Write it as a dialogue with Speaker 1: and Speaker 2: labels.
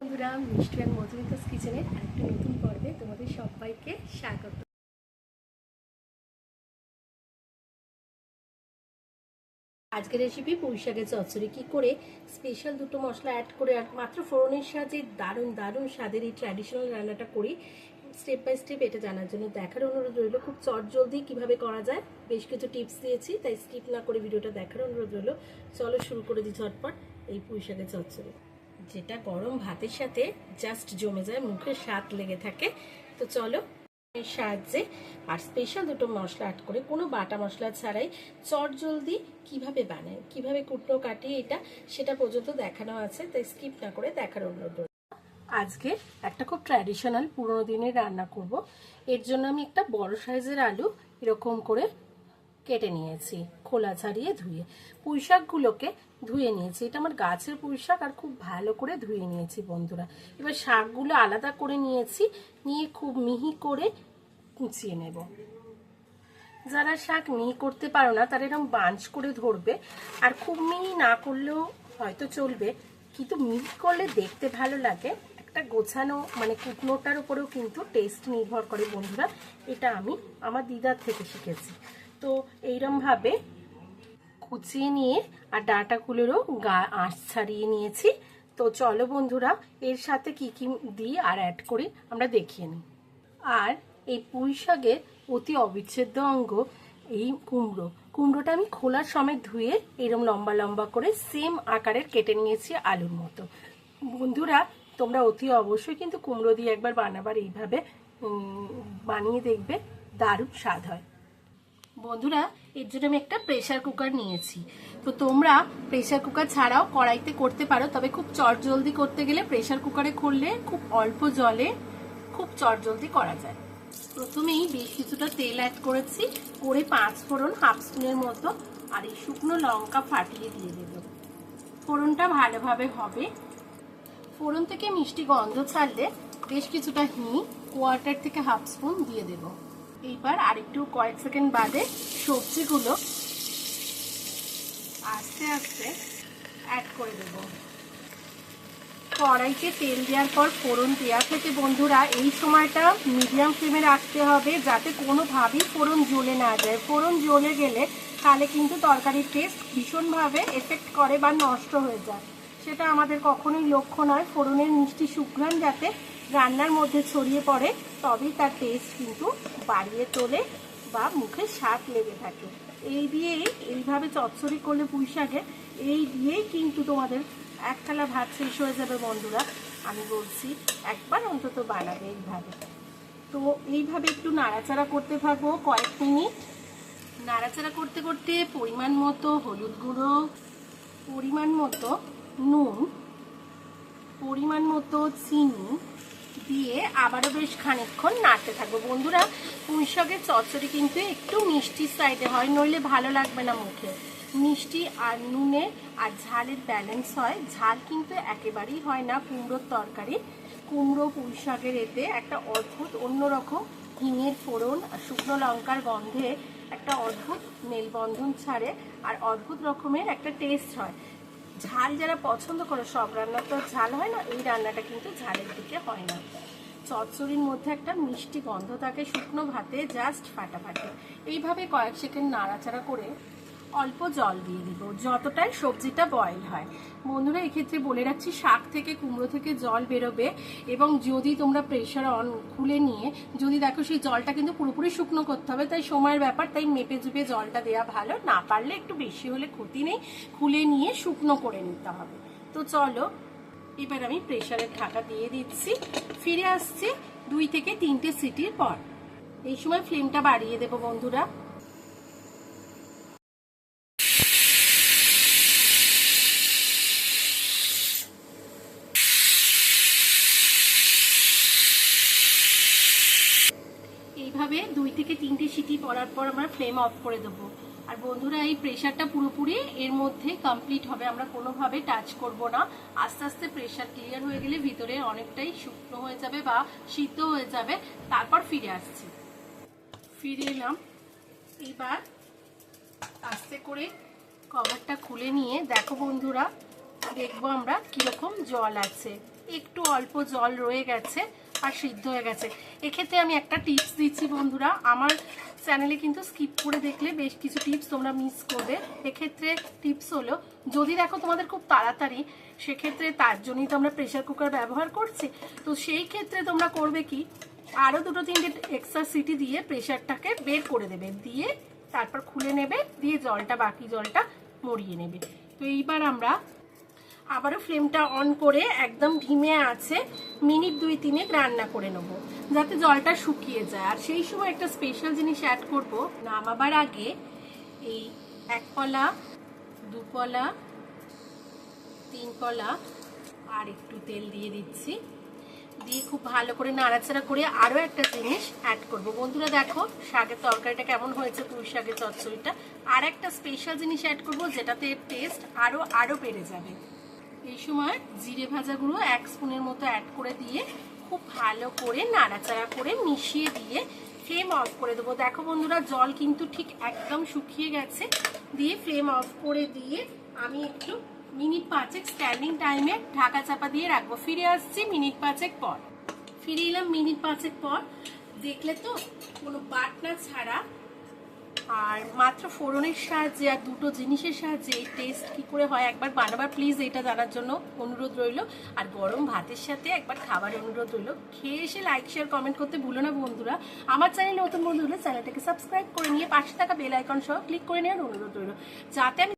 Speaker 1: বন্ধুরা, মিষ্টি অ্যান্ড মধুমিতাস কিচেনের আরেকটি নতুন পর্বে তোমাদের সবাইকে স্বাগত। আজকের রেসিপি পুঁই শাকের চচ্চড়ি। কী করে স্পেশাল দুটো মশলা অ্যাড করে আর মাত্র ফোড়নের সাহায্যে দারুণ দারুণ স্বাদের এই ট্র্যাডিশনাল রান্নাটা করি। স্টেপ বাই স্টেপ এটা জানার জন্য দেখার অনুরোধ রইল। খুব চট জলদি কীভাবে করা যায়, বেশ কিছু টিপস দিয়েছি, তাই স্কিপ না করে ভিডিওটা দেখার অনুরোধ রইল। চলো শুরু করে দিই ঝটপট এই পুঁই শাকের চচ্চড়ি। যেটা গরম ভাতের সাথে জাস্ট জমে যায়, মুখে স্বাদ লেগে থাকে তো চলো, এর সাহায্যে আর স্পেশাল দুটো মশলা অ্যাড করে, কোনো বাটা মশলা ছাড়াই চট জলদি কীভাবে বানায় কীভাবে কুটনো কাটিয়ে এটা, সেটা পর্যন্ত দেখানো আছে, তাই স্কিপ না করে দেখার অনুরোধ। আজকে একটা খুব ট্র্যাডিশনাল পুরোনো দিনের রান্না করব এর জন্য আমি একটা বড় সাইজের আলু এরকম করে কেটে নিয়েছি, খোলা ছাড়িয়ে ধুয়ে। পুঁই শাকগুলোকে ধুয়ে নিয়েছি। এটা আমার গাছের পুঁই শাক আর খুব ভালো করে ধুয়ে নিয়েছি বন্ধুরা। এবার শাকগুলো আলাদা করে নিয়েছি, নিয়ে খুব মিহি করে কুচিয়ে নেব। যারা শাক মিহি করতে পারো না, তারা এরকম বাঞ্চ করে ধরবে। আর খুব মিহি না করলেও হয়তো চলবে। কিন্তু মিহি করলে দেখতে ভালো লাগে। একটা গোছানো মানে কুটনোটার উপরেও কিন্তু টেস্ট নির্ভর করে বন্ধুরা। এটা আমি আমার দিদার থেকে শিখেছি। তো এইরমভাবে কুচিয়ে নিয়ে আর ডাঁটাগুলোরও গা আঁশ ছাড়িয়ে নিয়েছি। তো চলো বন্ধুরা, এর সাথে কি কি দিই আর অ্যাড করি আমরা দেখিয়ে নিই। আর এই পুঁই শাকের অতি অবিচ্ছেদ্য অঙ্গ এই কুমড়ো। কুমড়োটা আমি খোলার সময় ধুয়ে এরম লম্বা লম্বা করে সেম আকারের কেটে নিয়েছি আলুর মতো। বন্ধুরা, তোমরা অতি অবশ্যই কিন্তু কুমড়ো দিয়ে একবার বানাবার এইভাবে বানিয়ে দেখবে, দারুণ স্বাদ হয়। বন্ধুরা, এর জন্য আমি একটা প্রেসার কুকার নিয়েছি। তো তোমরা প্রেসার কুকার ছাড়াও কড়াইতে করতে পারো, তবে খুব চট জলদি করতে গেলে প্রেসার কুকারে করলে খুব অল্প জলে খুব চট জলদি করা যায়। প্রথমেই বেশ কিছুটা তেল অ্যাড করেছি, করে পাঁচ ফোড়ন হাফ স্পুনের মতো আর এই শুকনো লঙ্কা ফাটিয়ে দিয়ে দেব। ফোড়নটা ভালোভাবে হবে। ফোড়ন থেকে মিষ্টি গন্ধ ছাড়লে বেশ কিছুটা হিং কোয়ার্টার থেকে হাফ স্পুন দিয়ে দেব। এইবার আরেকটু কয়েক সেকেন্ড বাদে সবজিগুলো আস্তে আস্তে অ্যাড করে দেব। কড়াইতে তেল দেওয়ার পর ফোড়ন দেওয়া থেকে বন্ধুরা, এই সময়টা মিডিয়াম ফ্লেমে রাখতে হবে যাতে কোনোভাবেই ফোড়ন জ্বলে না যায়। ফোড়ন জ্বলে গেলে তাহলে কিন্তু তরকারির টেস্ট ভীষণভাবে এফেক্ট করে বা নষ্ট হয়ে যায়। সেটা আমাদের কখনোই লক্ষ্য নয়। ফোড়নের মিষ্টি সুঘ্রাণ যাতে রান্নার মধ্যে ছড়িয়ে পড়ে, তবেই তার টেস্ট কিন্তু বাড়িয়ে তোলে বা মুখে স্বাদ লেগে থাকে। এই দিয়েই এইভাবে চচ্চড়ি করলে পুঁই শাকে এই দিয়েই কিন্তু তোমাদের এক থালা ভাত শেষ হয়ে যাবে বন্ধুরা। আমি বলছি, একবার অন্তত বানাবে এইভাবে। তো এইভাবে একটু নাড়াচাড়া করতে থাকব কয়েক মিনিট। নাড়াচাড়া করতে করতে পরিমাণ মতো হলুদ গুঁড়ো, পরিমাণ মতো নুন, পরিমাণ মতো চিনি দিয়ে আবারও বেশ খানিকক্ষণ নাড়তে থাকব। বন্ধুরা পুঁই শাকের চচ্চড়ি কিন্তু একটু মিষ্টি সাইডে হয়, নইলে ভালো লাগবে না মুখে। মিষ্টি আর নুনে আর ঝালের ব্যালেন্স হয়। ঝাল কিন্তু একেবারেই হয় না কুমড়োর তরকারি। কুমড়ো পুঁই শাকের এতে একটা অদ্ভুত অন্যরকম হিঙের ফোড়ন আর শুকনো লঙ্কার গন্ধে একটা অদ্ভুত মেলবন্ধন ছাড়ে আর অদ্ভুত রকমের একটা টেস্ট হয়। ঝাল যারা পছন্দ করে সব রান্না তো ঝাল হয় না, এই রান্নাটা কিন্তু ঝালের দিকে হয় না। চচ্চড়ির মধ্যে একটা মিষ্টি গন্ধ থাকে শুকনো ভাতে জাস্ট ফাটাফাটি। এইভাবে কয়েক সেকেন্ড নাড়াচাড়া করে অল্প জল দিয়ে দিব, যতটাই সবজিটা বয়েল হয়। বন্ধুরা, এক্ষেত্রে বলে রাখছি, শাক থেকে কুমড়ো থেকে জল বেরোবে এবং যদি তোমরা প্রেশার অন খুলে নিয়ে, যদি দেখো সেই জলটা কিন্তু পুরোপুরি শুকনো করতে হবে, তাই সময়ের ব্যাপার, তাই মেপে জুপে জলটা দেওয়া ভালো। না পারলে একটু বেশি হলে ক্ষতি নেই, খুলে নিয়ে শুকনো করে নিতে হবে। তো চলো, এবার আমি প্রেশারের ঢাকা দিয়ে দিচ্ছি। ফিরে আসছি দুই থেকে তিনটে সিটির পর। এই সময় ফ্লেমটা বাড়িয়ে দেবো বন্ধুরা এইভাবে দুই থেকে তিনটে সিটি পড়ার পর আমরা ফ্লেম অফ করে দেবো। আর বন্ধুরা, এই প্রেশারটা পুরোপুরি এর মধ্যে কমপ্লিট হবে। আমরা কোনোভাবে টাচ করব না। আস্তে আস্তে প্রেশার ক্লিয়ার হয়ে গেলে ভিতরে অনেকটাই শুকনো হয়ে যাবে বা সিদ্ধ হয়ে যাবে। তারপর ফিরে আসছি। ফিরে এলাম। এবার আস্তে করে কভারটা খুলে নিয়ে দেখো বন্ধুরা, দেখব আমরা কীরকম জল আছে। একটু অল্প জল রয়ে গেছে। আর সিদ্ধ হয়ে গেছে। এক্ষেত্রে আমি একটা টিপস দিচ্ছি বন্ধুরা। আমার চ্যানেলে কিন্তু স্কিপ করে দেখলে বেশ কিছু টিপস তোমরা মিস করবে। এক্ষেত্রে টিপস হলো, যদি দেখো তোমাদের খুব তাড়াতাড়ি, সেক্ষেত্রে তার জন্যই তো আমরা প্রেশার কুকার ব্যবহার করছি। তো সেই ক্ষেত্রে তোমরা করবে কি আরও দুটো তিনটে এক্সট্রা সিটি দিয়ে প্রেশারটাকে বের করে দেবে। দিয়ে তারপর খুলে নেবে, দিয়ে জলটা, বাকি জলটা মরিয়ে নেবে। তো এইবার আমরা আবারও ফ্লেমটা অন করে একদম ধিমে আছে, মিনিট দুই তিনেক রান্না করে নেব, যাতে জলটা শুকিয়ে যায়। আর সেই সময় একটা স্পেশাল জিনিস অ্যাড করব, নামাবার আগে এই এক কলা, দু কলা, তিন কলা, আর একটু তেল দিয়ে দিচ্ছি। দিয়ে খুব ভালো করে নাড়াচাড়া করে আরও একটা জিনিস অ্যাড করব। বন্ধুরা দেখো, শাকের তরকারিটা কেমন হয়েছে পুঁই শাকের চচ্চড়িটা। আর একটা স্পেশাল জিনিস অ্যাড করব, যেটাতে টেস্ট আরও আরও বেড়ে যাবে। এই সময় জিরে ভাজা গুঁড়ো এক স্পুনের মতো অ্যাড করে দিয়ে খুব ভালো করে নাড়াচাড়া করে মিশিয়ে দিয়ে ফ্লেম অফ করে দেবো। দেখো বন্ধুরা, জল কিন্তু ঠিক একদম শুকিয়ে গেছে। দিয়ে ফ্লেম অফ করে দিয়ে আমি একটু মিনিট পাঁচেক স্ট্যান্ডিং টাইমে ঢাকা চাপা দিয়ে রাখব। ফিরে আসছি মিনিট পাঁচেক পর। ফিরে এলাম মিনিট পাঁচেক পর। দেখলে তো কোনো বাটনা ছাড়া আর মাত্র ফোড়নের সাহায্যে আর দুটো জিনিসের সাহায্যে এই টেস্ট কি করে হয়? একবার বানাবার প্লিজ এটা জানার জন্য অনুরোধ রইল। আর গরম ভাতের সাথে একবার খাবার অনুরোধ রইল। খেয়ে এসে লাইক শেয়ার কমেন্ট করতে ভুলো না বন্ধুরা। আমার চ্যানেল নতুন বন্ধু হলে চ্যানেলটাকে সাবস্ক্রাইব করে নিয়ে পাশে থাকা বেল আইকন সহ ক্লিক করে নেওয়ার অনুরোধ রইল। যাতে আমি